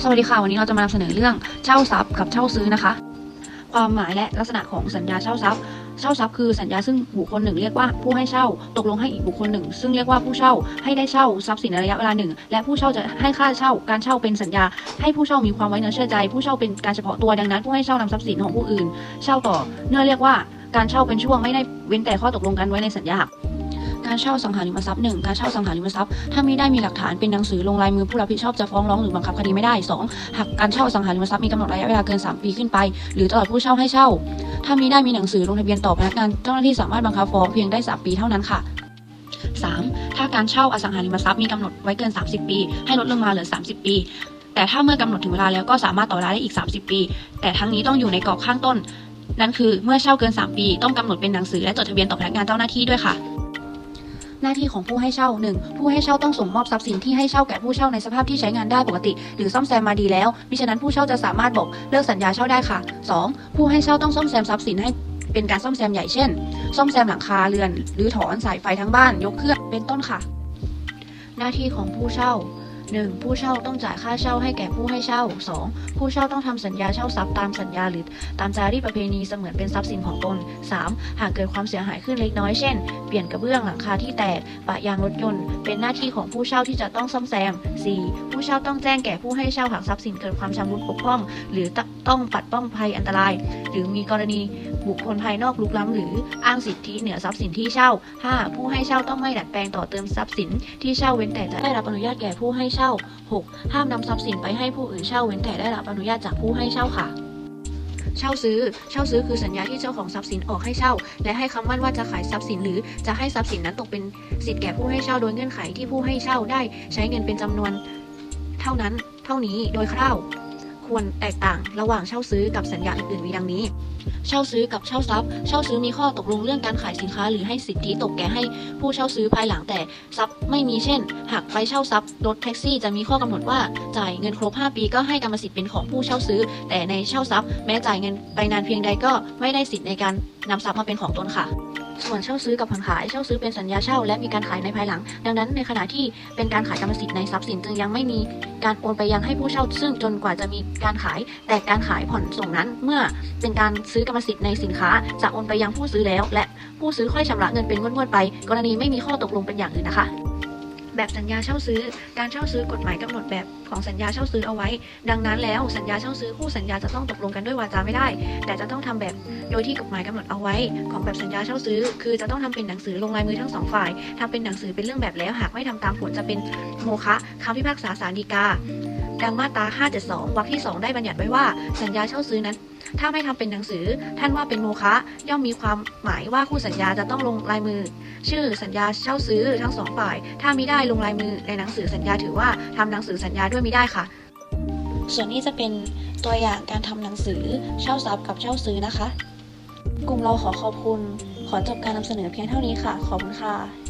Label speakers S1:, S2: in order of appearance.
S1: สวัสดีค่ะ วันนี้เราจะมานำเสนอเรื่องเช่าทรัพย์กับเช่าซื้อนะคะ ความหมายและลักษณะของสัญญาเช่าทรัพย์ เช่าทรัพย์คือสัญญาซึ่งบุคคลหนึ่งเรียกว่าผู้ให้เช่า ตกลงให้อีกบุคคลหนึ่ง ซึ่งเรียกว่าผู้เช่าให้ได้เช่าทรัพย์สินในระยะเวลาหนึ่ง และผู้เช่าจะให้ค่าเช่า การเช่าเป็นสัญญา ให้ผู้เช่ามีความไว้เนื้อเชื่อใจ ผู้เช่าเป็นการเฉพาะตัวดังนั้น ผู้ให้เช่านำทรัพย์สินของผู้อื่น เช่าต่อ เนื่อเรียกว่าการเช่าเป็นช่วงไม่ได้เว้นแต่ข้อตกลงกันไว้ในสัญญา การเช่าสังหาริมทรัพย์หนึ่งการเช่าสังหาริมทรัพย์ถ้ามิได้มีหลักฐานเป็นหนังสือลงลายมือผู้รับผิดชอบจะฟ้องร้องหรือบังคับคดีไม่ได้ 2. หากการเช่าสังหาริมทรัพย์มีกำหนดระยะเวลาเกิน 3 ปีขึ้นไป หรือตลอดผู้เช่าให้เช่า ถ้ามิได้มีหนังสือลงทะเบียนต่อพนักงานเจ้าหน้าที่สามารถบังคับฟ้องเพียงได้ 3 ปีเท่านั้นค่ะ 3. ถ้าการเช่าอสังหาริมทรัพย์มีกำหนดไว้เกิน 30 ปี ให้ลดลงมาเหลือ 30 ปี แต่ถ้าเมื่อกำหนดถึงเวลาแล้วก็สามารถต่อเวลาได้อีก 30 ปี แต่ทั้งนี้ต้องอยู่ในกรอบข้างต้น นั่นคือเมื่อเช่าเกิน 3 ปี ต้องกำหนดเป็นหนังสือและจดทะเบียนต่อพนักงานเจ้าหน้าที่ด้วยค่ะ หน้าที่ของผู้ให้เช่า 1. ผู้ให้เช่าต้องส่งมอบทรัพย์สินที่ให้เช่าแก่ผู้เช่าในสภาพที่ใช้งานได้ปกติ หรือซ่อมแซมมาดีแล้วมิฉะนั้นผู้เช่าจะสามารถบอกเลิกสัญญาเช่าได้ค่ะ 2. ผู้ให้เช่าต้องซ่อมแซมทรัพย์สินให้เป็นการซ่อมแซมใหญ่เช่น ซ่อมแซมหลังคาเรือน หรือถอนสายไฟทั้งบ้าน ยกเครื่องเป็นต้นค่ะ หน้าที่ของผู้เช่า 1. ผู้เช่าต้องจ่ายค่าเช่าให้แก่ผู้ให้เช่า 2. ผู้เช่าต้องทำสัญญาเช่าทรัพย์ตามสัญญาหรือตามจารีตประเพณีเสมือนเป็นทรัพย์สินของตน 3. หากเกิดความเสียหายขึ้นเล็กน้อยเช่น เปลี่ยนกระเบื้องหลังคาที่แตกปะยางรถยนต์ เป็นหน้าที่ของผู้เช่าที่จะต้องซ่อมแซม 4. ผู้เช่าต้องแจ้งแก่ผู้ให้เช่าหากทรัพย์สินเกิดความชำรุดบกพร่อง หรือต้องปัดป้องภัยอันตราย หรือมีกรณีบุคคลภายนอกลุกล้ำหรืออ้างสิทธิเหนือทรัพย์สินที่เช่า 5. ผู้ให้เช่าต้องไม่ดัดแปลงต่อเติมทรัพย์สินที่เช่าเว้นแต่จะได้รับอนุญาตแก่ผู้ให้เช่า 6. ห้ามนำทรัพย์สินไปให้ผู้อื่นเช่าเว้นแต่ได้รับอนุญาตจากผู้ให้เช่าค่ะ เช่าซื้อ เช่าซื้อคือสัญญาที่เจ้าของทรัพย์สินออกให้เช่า และให้คำมั่นว่าจะขายทรัพย์สินหรือจะให้ทรัพย์สินนั้นตกเป็นสิทธิ์แก่ผู้ให้เช่าโดยเงื่อนไขที่ผู้ให้เช่าได้ใช้เงินเป็นจำนวน เท่านั้น เท่านี้โดยคร่าว ควรแตกต่างระหว่างเช่าซื้อกับสัญญาอื่นๆมีดังนี้ เช่าซื้อกับเช่าทรัพย์ เช่าซื้อมีข้อตกลงเรื่องการขายสินค้า หรือให้สิทธิตกแก่ให้ผู้เช่าซื้อภายหลังแต่ทรัพย์ไม่มีเช่น หากไปเช่าทรัพย์รถแท็กซี่จะมีข้อกำหนดว่าจ่ายเงินครบ 5 ปีก็ให้กรรมสิทธิ์เป็นของผู้เช่าซื้อ แต่ในเช่าทรัพย์ แม้จ่ายเงินไปนานเพียงใดก็ไม่ได้สิทธิ์ในการนำทรัพย์มาเป็นของตนค่ะ ส่วนเช่าซื้อกับผ่อนขายเช่าซื้อเป็นสัญญาเช่า และมีการขายในภายหลัง ดังนั้นในขณะที่เป็นการขายกรรมสิทธิ์ในทรัพย์สินจึงยังไม่มีการโอนไปยังให้ผู้เช่า ซึ่งจนกว่าจะมีการขาย แต่การขายผ่อนส่งนั้น เมื่อเป็นการซื้อกรรมสิทธิ์ในสินค้า จะโอนไปยังผู้ซื้อแล้ว และผู้ซื้อค่อยชำระเงินเป็นงวดๆไป กรณีไม่มีข้อตกลงเป็นอย่างอื่นนะคะ แบบสัญญาเช่าซื้อ การเช่าซื้อกฎหมายกำหนดแบบของสัญญาเช่าซื้อเอาไว้ ดังนั้นแล้วสัญญาเช่าซื้อคู่สัญญาจะต้องตกลงกันด้วยวาจาไม่ได้ แต่จะต้องทำแบบโดยที่กฎหมายกำหนดเอาไว้ ของแบบสัญญาเช่าซื้อ คือจะต้องทำเป็นหนังสือลงลายมือทั้งสองฝ่ายทำเป็นหนังสือเป็นเรื่องแบบแล้วหากไม่ทำตามผลจะเป็นโมฆะคำพิพากษาศาลฎีกาดังมาตรา 572 วรรคที่ 2 ได้บัญญัติไว้ว่าสัญญาเช่าซื้อนั้น ถ้าไม่ทำเป็นหนังสือ ท่านว่าเป็นโมฆะย่อมมีความหมายว่าคู่สัญญาจะต้องลงลายมือ ชื่อสัญญาเช่าซื้อทั้งสองฝ่าย ถ้ามิได้ลงลายมือในหนังสือสัญญาถือว่าทำหนังสือสัญญาด้วยมิได้ค่ะ ส่วนนี้จะเป็นตัวอย่างการทำหนังสือเช่าทรัพย์กับเช่าซื้อนะคะ กลุ่มเราขอขอบคุณ ขอจบการนำเสนอเพียงเท่านี้ค่ะ ขอบคุณค่ะ